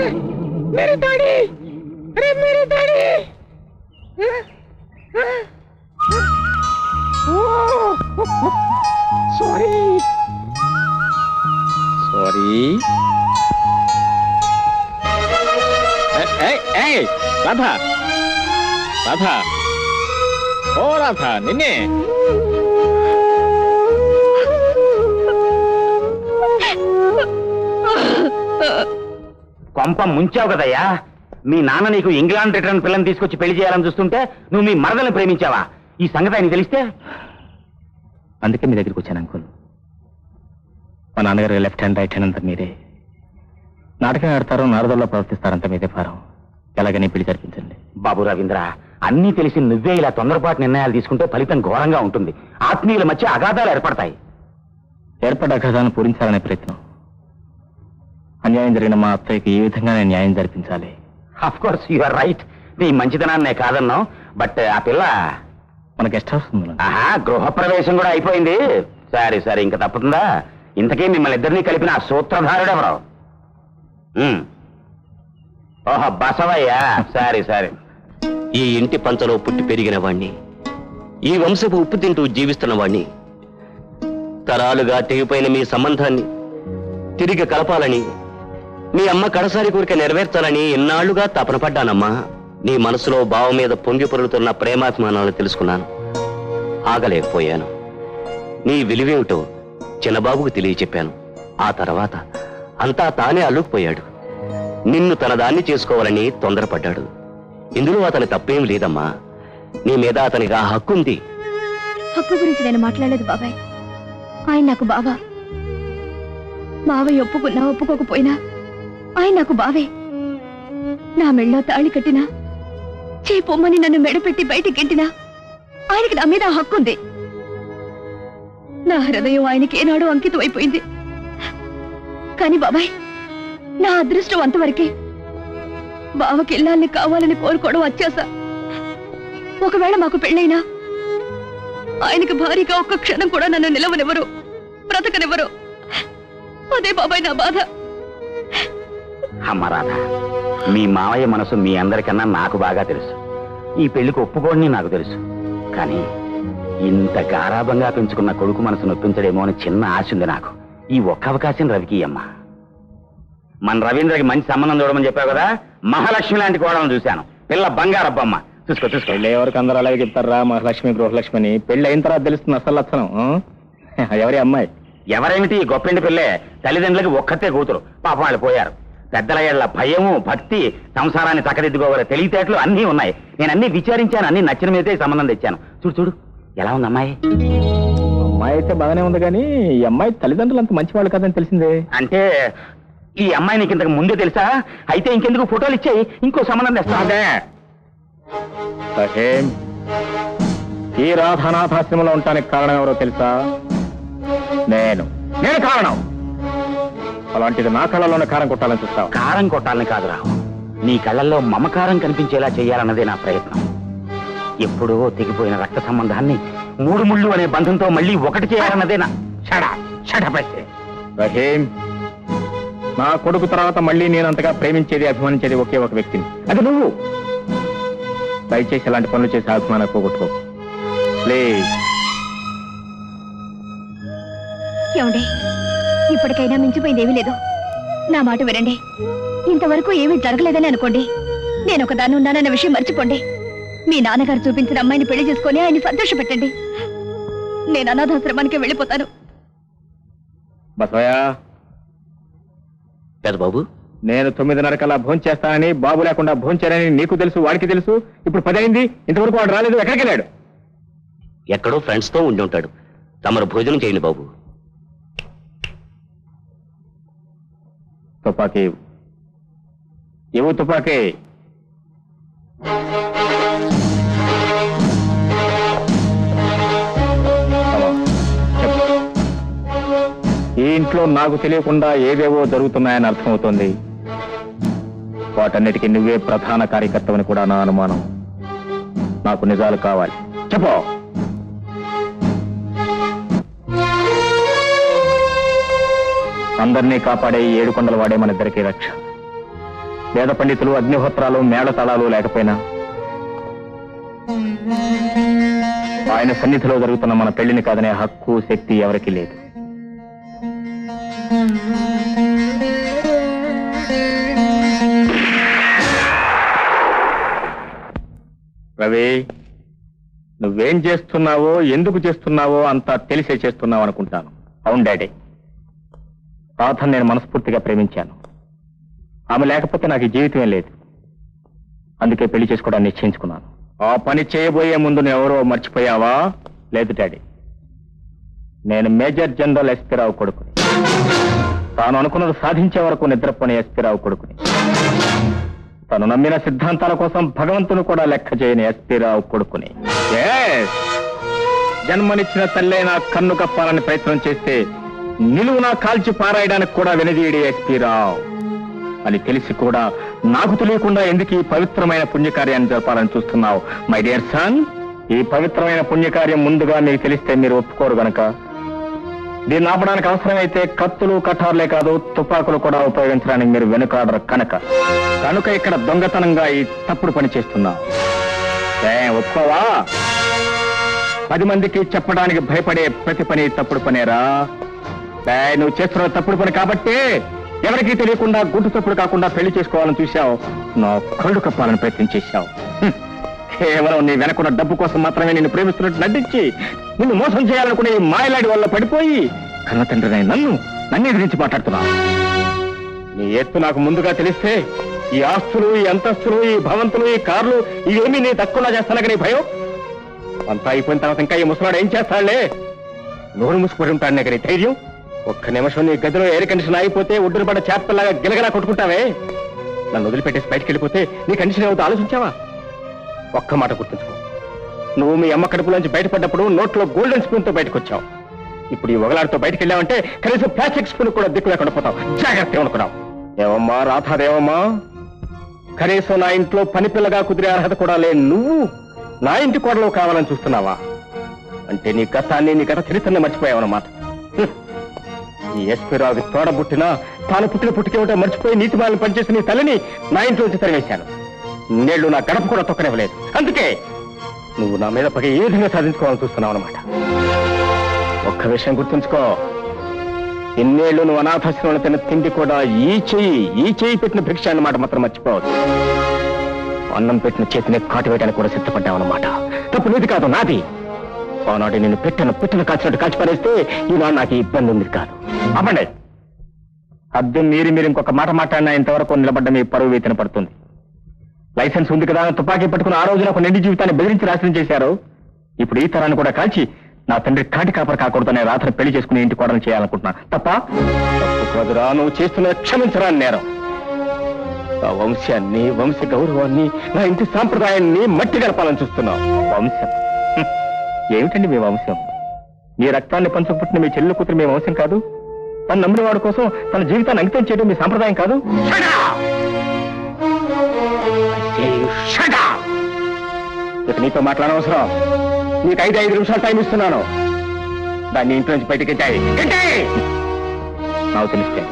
मेरी दाढ़ी! अरे मेरी दाढ़ी! सॉरी सॉरी राधा राधा ओ राधा निन्ने కొంప ముంచావు కదయ్యా. మీ నాన్న నీకు ఇంగ్లాండ్ రిటర్న్ పిల్లని తీసుకొచ్చి పెళ్ళి చేయాలని చూస్తుంటే నువ్వు మీ మరదల్ని ప్రేమించావా? ఈ సంగతి ఆయన తెలిస్తే? అందుకే మీ దగ్గరికి వచ్చాను అంకుల్. మా నాన్నగారు లెఫ్ట్ హ్యాండ్ రైట్ హ్యాండ్ అంతా మీరే. నాటకం ఆడతారు నారదల్లో ప్రవర్తిస్తారంత మీదే ఫారం ఎలాగని పెళ్ళి జరిపించండి. బాబు రవీంద్ర అన్నీ తెలిసి నువ్వే ఇలా తొందరపాటు నిర్ణయాలు తీసుకుంటే ఫలితం ఘోరంగా ఉంటుంది. ఆత్మీయుల మధ్య అగాధాలు ఏర్పడతాయి. ఏర్పడ్డ అగాధాలను పూరించాలనే ప్రయత్నం. అన్యాయం జరిగిన మా అత్తయ్యకి ఏ విధంగా నేను న్యాయం జరిపించాలి? Of course you are right నీ మంచితనాన్నే కాదన్నావు బట్ ఆ పిల్ల మన గెస్ట్ హౌస్ ఆహా గృహప్రవేశం కూడా అయిపోయింది. సరే సరే ఇంకా తప్పుతుందా? ఇంతకీ మిమ్మల్ని ఇద్దరిని కలిపిన ఆ సూత్రధారుడు ఎవరు? ఉమ్. ఓహో బసవయ్యా. సరే సరే. ఈ ఇంటి పంచలో పుట్టి పెరిగిన వాణ్ణి ఈ వంశపు ఉప్పు తింటూ జీవిస్తున్న వాణ్ణి తరాలుగా తెగిపోయిన మీ సంబంధాన్ని తిరిగి కలపాలని మీ అమ్మ కడసారి కోరిక నెరవేర్చాలని ఇన్నాళ్ళుగా తపన పడ్డానమ్మా. నీ మనసులో భావం మీద పొంగి పొరులుతున్న ప్రేమాభిమానాలు తెలుసుకున్నాను. ఆగలేకపోయాను. నీ విలువేమిటో చిన్నబాబుకు తెలియచెప్పాను. ఆ తర్వాత అంతా తానే అల్లుకుపోయాడు. నిన్ను తన దాన్ని చేసుకోవాలని తొందరపడ్డాడు. ఇందులో అతని తప్పేం లేదమ్మా. నీ మీద అతనికి ఆ హక్కుంది. హక్కు గురించి నేను మాట్లాడలేదు బాబాయ్. ఆయన నాకు బావా. మావయ్య ఒప్పుకున్నా ఒప్పుకోకపోయినా ఆయన నాకు బావే. నా మెళ్ళో తాళి కట్టినా చేపొమ్మని నన్ను మెడపెట్టి బయటికి ఆయనకి నా మీద హక్కుంది. నా హృదయం ఆయనకి ఏనాడు అంకితం అయిపోయింది. కాని బాబాయ్ నా అదృష్టం అంతవరకే. బావకి ఇల్లాల్ని కావాలని కోరుకోవడం అత్యాస ఒకవేళ మాకు పెళ్ళైనా ఆయనకి భారీగా ఒక్క క్షణం కూడా నన్ను నిలవనివ్వరు బ్రతకనివ్వరు. అదే బాబాయ్ నా బాధ. అమ్మ రాధ మీ మావయ్య మనసు మీ అందరికన్నా నాకు బాగా తెలుసు. ఈ పెళ్ళికి ఒప్పుకోని నాకు తెలుసు. కానీ ఇంత గారాభంగా పెంచుకున్న కొడుకు మనసు నొప్పించడేమో అని చిన్న ఆశ ఉంది నాకు. ఈ ఒక్క అవకాశం రవికి అమ్మా. మన రవీంద్రకి మంచి సంబంధం చూడమని చెప్పావు కదా? మహాలక్ష్మి లాంటి కోడలను చూశాను. పిల్ల బంగారబ్బమ్మ. చూసుకో చూసుకో. పెళ్ళి ఎవరికి అందరూ అలాగే చెప్తారా? మహాలక్ష్మి గృహలక్ష్మి అని పెళ్ళి అయిన తర్వాత తెలుస్తుంది అసలు లక్షణం? ఎవరి అమ్మాయి? ఎవరేమిటి ఈ గొప్పింటి పిల్లే? తల్లిదండ్రులకి ఒక్కతే కూతురు. పాపం వాళ్ళు పోయారు. పెద్దల ఏళ్ళ భయము భక్తి సంసారాన్ని చక్కదిద్దుకోగల తెలివితేటలు అన్నీ ఉన్నాయి. నేను అన్ని విచారించాను అన్ని నచ్చిన మీదే సంబంధం తెచ్చాను. చూడు చూడు ఎలా ఉంది అమ్మాయి? అమ్మాయి అయితే బాగానే ఉంది కానీ ఈ అమ్మాయి తల్లిదండ్రులు అంత మంచి వాళ్ళు కాదని తెలిసిందే. అంటే ఈ అమ్మాయి నీకు ఇంతకు ముందే తెలుసా? అయితే ఇంకెందుకు ఫోటోలు ఇచ్చాయి? ఇంకో సంబంధం తెస్తా. అదే. సహేం ఈ రాధానాథాశ్రమంలో ఉండటానికి కారణం ఎవరో తెలుసా? నేను. నేను కారణం. అలాంటిది నా కళలోనే కారం కొట్టాలని చూస్తావు. కారం కొట్టాలని కాదు రావు నీ కళ్ళల్లో మమకారం కనిపించేలా చేయాలన్నదే నా ప్రయత్నం. ఎప్పుడో తెగిపోయిన రక్త సంబంధాన్ని మూడు ముళ్ళు అనే బంధంతో మళ్ళీ ఒకటి చేయాలన్నదే నా షడ షడపైతే రహీం నా కొడుకు తర్వాత మళ్ళీ నేను అంతగా ప్రేమించేది అభిమానించేది ఒకే ఒక వ్యక్తిని. అది నువ్వు. దయచేసి ఇలాంటి పనులు చేసి అభిమానం పోగొట్టుకో. ప్లీజ్. ఏమండి? ఇప్పటికైనా మించిపోయింది ఏమీ లేదు. నా మాట వినండి. ఇంతవరకు ఏమీ జరగలేదని అనుకోండి. నేను ఒక దాన్ని ఉన్నానన్న విషయం మర్చిపోండి. మీ నాన్నగారు చూపించిన అమ్మాయిని పెళ్ళి చేసుకొని ఆయన్ని సంతోష పెట్టండి. నేను అనాథాశ్రమానికి వెళ్ళిపోతాను. బసవయ్య. పెదబాబు నేను తొమ్మిదిన్నర కల్లా భోంచేస్తానని బాబు లేకుండా భోంచానని నీకు తెలుసు వాడికి తెలుసు. ఇప్పుడు పదైంది ఇంతవరకు వాడు రాలేదు ఎక్కడికి వెళ్ళాడు? ఎక్కడో ఫ్రెండ్స్తో ఉండి ఉంటాడు. తమరు భోజనం చేయండి బాబు. తుపాకీ. ఇవ్వు. తుపాకీ. ఈ ఇంట్లో నాకు తెలియకుండా ఏవేవో జరుగుతున్నాయని అర్థమవుతోంది. వాటన్నిటికీ నువ్వే ప్రధాన కార్యకర్తవని కూడా నా అనుమానం. నాకు నిజాలు కావాలి. చెప్పు. అందరినీ కాపాడే ఈ ఏడు కొండల వాడే మన ఇద్దరికి రక్ష. వేద పండితులు అగ్నిహోత్రాలు మేళతాళాలు లేకపోయినా ఆయన సన్నిధిలో జరుగుతున్న మన పెళ్ళిని కాదనే హక్కు శక్తి ఎవరికీ లేదు. రవి నువ్వేం చేస్తున్నావో ఎందుకు చేస్తున్నావో అంతా తెలిసే చేస్తున్నావు అనుకుంటాను అవును డాడీ. రాధను నేను మనస్ఫూర్తిగా ప్రేమించాను. ఆమె లేకపోతే నాకు జీవితమే లేదు. అందుకే పెళ్ళి చేసుకోవడానికి నిశ్చయించుకున్నాను. ఆ పని చేయబోయే ముందు నువ్వు ఎవరో మర్చిపోయావా? లేదు డాడీ. నేను మేజర్ జనరల్ ఎస్పీరావు కొడుకుని. తాను అనుకున్నది సాధించే వరకు నిద్రపోని ఎస్పీరావు కొడుకుని. తను నమ్మిన సిద్ధాంతాల కోసం భగవంతుని కూడా లెక్క చేయని ఎస్పీరావు కొడుకుని. Yes! జన్మనిచ్చిన తల్లైన కన్ను కప్పాలని ప్రయత్నం చేస్తే నిలువున కాల్చి పారాయడానికి కూడా వెనదీయడే ఎస్పీ రావు. అని తెలిసి కూడా నాకు తెలియకుండా ఎందుకు ఈ పవిత్రమైన పుణ్యకార్యాన్ని జరపాలని చూస్తున్నావు? మై డియర్ సన్ ఈ పవిత్రమైన పుణ్యకార్యం ముందుగా మీకు తెలిస్తే మీరు ఒప్పుకోరు గనక. దీన్ని ఆపడానికి అవసరమైతే కత్తులు కఠారులే కాదు తుపాకులు కూడా ఉపయోగించడానికి మీరు వెనుకాడరు కనుక. కనుక ఇక్కడ దొంగతనంగా ఈ తప్పుడు పని చేస్తున్నావు. ఒప్పుకోవా? పది మందికి చెప్పడానికి భయపడే ప్రతి పని తప్పుడు పనేరా? నువ్వు చేస్తున్న తప్పుడు పని కాబట్టి ఎవరికీ తెలియకుండా గుడ్డు తప్పుడు కాకుండా పెళ్ళి చేసుకోవాలని చూశావు. నా కళ్ళు కప్పాలని ప్రయత్నం చేశావు. కేవలం నీ వెనకున్న డబ్బు కోసం మాత్రమే నేను ప్రేమిస్తున్నట్టు నటించి నిన్ను మోసం చేయాలనుకునే ఈ మాయలాడి వల్ల పడిపోయి కన్న తండ్రినై నన్ను నన్ను గురించి మాట్లాడుతున్నావు. నీ ఎత్తు నాకు ముందుగా తెలిస్తే ఈ ఆస్తులు ఈ అంతస్తులు ఈ భవంతులు ఈ కార్లు ఇవేమీ నీ తక్కువలా చేస్తానక నీ భయం? అంతా అయిపోయిన తర్వాత ఇంకా ఈ ముసలాడు ఏం చేస్తాడులే? నోరు మూసుకుపోయి ఉంటాడు నాకు ధైర్యం? ఒక్క నిమిషం నీ గదిలో ఎయిర్ కండిషన్ ఆగిపోతే ఒడ్డున పడ్డ చేపల్లాగా గిలగలా కొట్టుకుంటావే? నన్ను వదిలిపెట్టేసి బయటికి వెళ్ళిపోతే నీ కండిషన్ ఏమవుతుందో ఆలోచించావా? ఒక్క మాట గుర్తుంచుకో. నువ్వు మీ అమ్మ కడుపులోంచి బయటపడ్డప్పుడు నోట్లో గోల్డెన్ స్పూన్తో బయటకు వచ్చావు ఇప్పుడు ఈ ఒగలాడితో బయటికి వెళ్ళావంటే కనీసం ప్లాస్టిక్ స్పూన్ కూడా దిక్కు లేకుండా పోతావు. జాగ్రత్త అనుకున్నావు ఏమమ్మా రాధాదేవమ్మా కనీసం నా ఇంట్లో పని పిల్లగా కుదిరే అర్హత కూడా లేని నువ్వు నా ఇంటి కోడలో కావాలని చూస్తున్నావా? అంటే నీ గతాన్ని నీ గత చరిత్రని మర్చిపోయావన్నమాట ఈ ఎస్పీ తోడ పుట్టినా తాను పుట్టిన పుట్టికేమిటో మర్చిపోయి నీతి మాలను పనిచేసిన నీ తల్లిని నా ఇంట్లో నుంచి తరివేశాను నేళ్ళు నా గడప కూడా తొక్కనివ్వలేదు. అందుకే నువ్వు నా మీద పగ ఏ విధంగా సాధించుకోవాలని చూస్తున్నావు అనమాట ఒక్క విషయం గుర్తుంచుకో. ఇన్నేళ్ళు నువ్వు అనాథాశ్రమంలో తిన్న తిండి కూడా ఈ చెయ్యి ఈ చెయ్యి పెట్టిన భిక్ష అన్నమాట మాత్రం మర్చిపోవద్దు. అన్నం పెట్టిన చేతిని కాటు వేయడానికి కూడా సిద్ధపడ్డావన్నమాట తప్పు నీది కాదు నాది. ఆనాడు నేను పెట్టిన పెట్టను కాల్చినట్టు కాల్చి పారేస్తే ఈనాడు నాకు ఇబ్బంది ఉంది కాదు. అవ్వండి అద్దెం మీరి మీరు ఇంకొక మాట మాట్లాడినా ఇంతవరకు నిలబడ్డ మీ పరువు వేతన పడుతుంది. లైసెన్స్ ఉంది కదా తుపాకీ పట్టుకుని ఆ రోజున ఒక నిండి జీవితాన్ని బెదిరించి నాశనం చేశారు. ఇప్పుడు ఈ తరాన్ని కూడా కాల్చి నా తండ్రి కాటి కాకూడదు కాకూడదనే రాత్రి పెళ్ళి చేసుకుని ఇంటి కోడలు చేయాలనుకుంటున్నా. తప్ప? కాదురా నువ్వు చేస్తున్న క్షమించరా నేరం. వంశాన్ని వంశ గౌరవాన్ని నా ఇంటి సాంప్రదాయాన్ని మట్టి గడపాలని చూస్తున్నావు. వంశం. ఏమిటండి మీ వంశం? మీ రక్తాన్ని పంచుకు పుట్టిన మీ చెల్లెలు కూతురు మీ వంశం కాదు? తను నమ్మిన వాడి కోసం తన జీవితాన్ని అంకితం చేయడం మీ సాంప్రదాయం కాదు? ఇక నీతో మాట్లాడనవసరం నీకు ఐదు ఐదు నిమిషాలు టైం ఇస్తున్నాను. దాన్ని ఇంట్లో నుంచి బయటికి నాకు తెలిస్తే.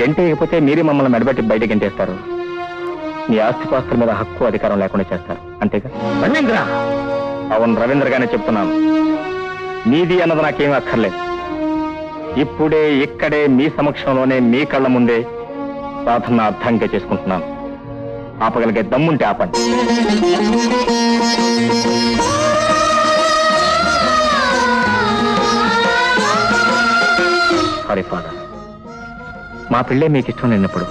గంటే ఇకపోతే మీరే మమ్మల్ని మెడబెట్టి బయటకి గంటేస్తారు. మీ ఆస్తిపాస్తుల మీద హక్కు అధికారం లేకుండా చేస్తారు. అంతేగా? అవును రవీంద్ర గానే చెప్తున్నాను. నీది అన్నది నాకేం అక్కర్లేదు. ఇప్పుడే ఇక్కడే మీ సమక్షంలోనే మీ కళ్ళ ముందే సాధన అర్థంగా చేసుకుంటున్నాను. ఆపగలిగే దమ్ముంటే ఆపండి. సారీ ఫాదర్ మా పిల్లే మీకు ఇష్టం లేనప్పుడు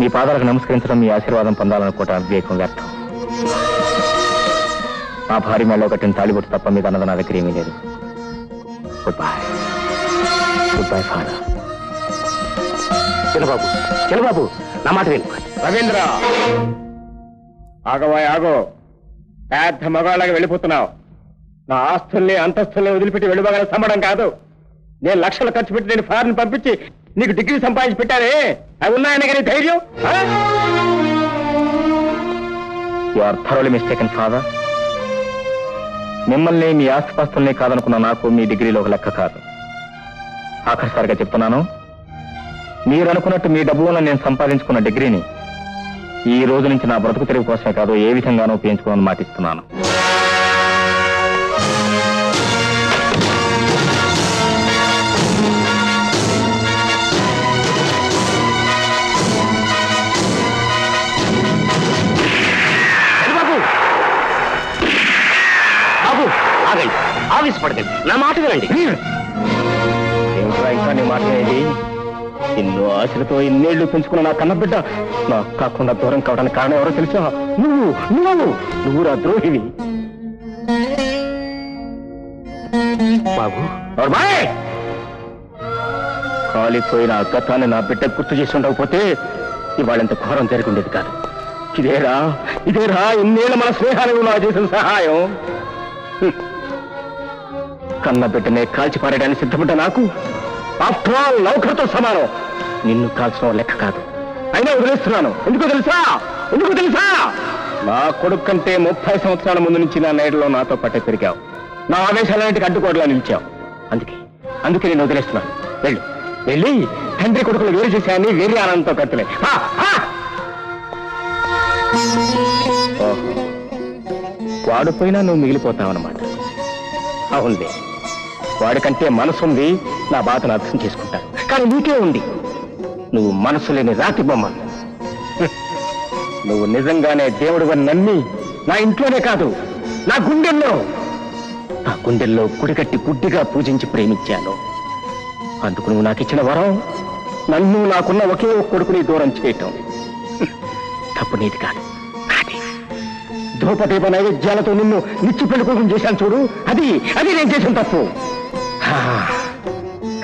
మీ పాదాలకు నమస్కరించడం మీ ఆశీర్వాదం పొందాలనుకోవటం వివేకం వ్యర్థం. మా భార్య మేలో కట్టిన తాళిబొట్టు తప్ప మీకు అన్నది నా దగ్గర ఏమీ లేదు. Good bye good bye father చిన్నబాబు చిన్నబాబు నా మాట విను. రవీంద్ర! ఆగవాయ్ ఆగో. పెద్ద మగాళ్ళగా వెళ్ళిపోతున్నావు. నా ఆస్తుల్ని అంతస్తుల్ని వదిలిపెట్టి వెళ్ళిపోగల సమ్మడం కాదు. నేను లక్షలు ఖర్చు పెట్టి నేను ఫారెన్ పంపించి నీకు డిగ్రీ సంపాదించి పెట్టానే? అవి ఉన్నాయని కానీ ధైర్యం? You are thoroughly mistaken father మిమ్మల్ని మీ ఆస్తిపాస్తుల్ని కాదనుకున్న నాకు మీ డిగ్రీలో ఒక లెక్క కాదు. ఆఖరిసారిగా చెప్తున్నాను మీరు అనుకున్నట్టు మీ డబ్బు వల్ల నేను సంపాదించుకున్న డిగ్రీని ఈ రోజు నుంచి నా బ్రతుకు తెరుగు కోసమే కాదు ఏ విధంగానూ ఉపయోగించుకోవాలని మాటిస్తున్నాను. ఆవేశపడకండి. నా మాట వినండి. ఏమిట్రా ఇంకా నీ మాట ఏది ఎన్నో ఆశలతో ఇన్నేళ్ళు పెంచుకున్న నా కన్నబిడ్డ నా కాకుండా దూరం కావడానికి కారణం ఎవరో తెలుసా? నువ్వు నువ్వు నువ్వు రా ద్రోహివి. బాబు! కాలిపోయిన ఆ గతాన్ని నా బిడ్డ గుర్తు చేసి ఉండకపోతే ఇవాళ ఇంత ఘోరం జరిగి ఉండేది కాదు. ఇదేరా ఇదేరా ఇన్నేళ్ళ మన స్నేహానికి నా చేసిన సహాయం. కన్న బిడ్డనే కాల్చి పారేయడానికి సిద్ధపడ్డ నాకు? ఆఫ్టర్ ఆల్ నౌకర్తో సమానం. నిన్ను కాల్చడం లెక్క కాదు. అయినా వదిలేస్తున్నాను. ఎందుకో తెలుసా? ఎందుకో తెలుసా? నా కొడుకు కంటే ముప్పై సంవత్సరాల ముందు నుంచి నా నేడలో నాతో పట్టే పెరిగావు. నా ఆవేశాలన్నిటికి అడ్డుకోవడంలో నిలిచావు. అందుకే అందుకే నేను వదిలేస్తున్నాను. వెళ్ళు. వెళ్ళి తండ్రి కొడుకులు వేరు చేశాయని వేరే ఆనందంతో కట్టలే వాడు పోయినా నువ్వు మిగిలిపోతావన్నమాట. అవునులే. వాడికంటే మనసుంది నా బాధను అర్థం చేసుకుంటాను కానీ నీకే ఉంది. నువ్వు మనసు లేని రాతి బొమ్మ. నువ్వు నిజంగానే దేవుడు నమ్మి నా ఇంట్లోనే కాదు నా గుండెల్లో. నా గుండెల్లో కుడిగట్టి గుడ్డిగా పూజించి ప్రేమించాను. అందుకు నువ్వు నాకు ఇచ్చిన వరం నన్ను నాకున్న ఒకే ఒక కొడుకుని దూరం చేయటం. తప్పు నీది కాదు నాది. ధూపదీప నైవేద్యాలతో నిన్ను నిచ్చి పెళ్ళి చేశాను చూడు అది అది నేను చేసిన తప్పు.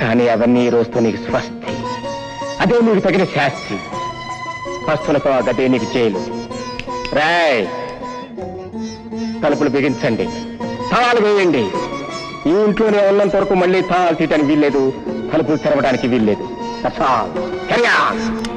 కానీ అవన్నీ ఈ రోజుతో నీకు స్వస్తి. అదే నీకు తగిన శాస్తి. పస్తులతో ఆ గదే నీకు జైలు. రాయ్ తలుపులు బిగించండి. తాళాలు వేయండి. ఈ ఇంట్లోనే ఉన్నంత వరకు మళ్ళీ తాళాలు తీయటానికి వీల్లేదు. తలుపులు తెరవడానికి వీల్లేదు. That's all. Carry on.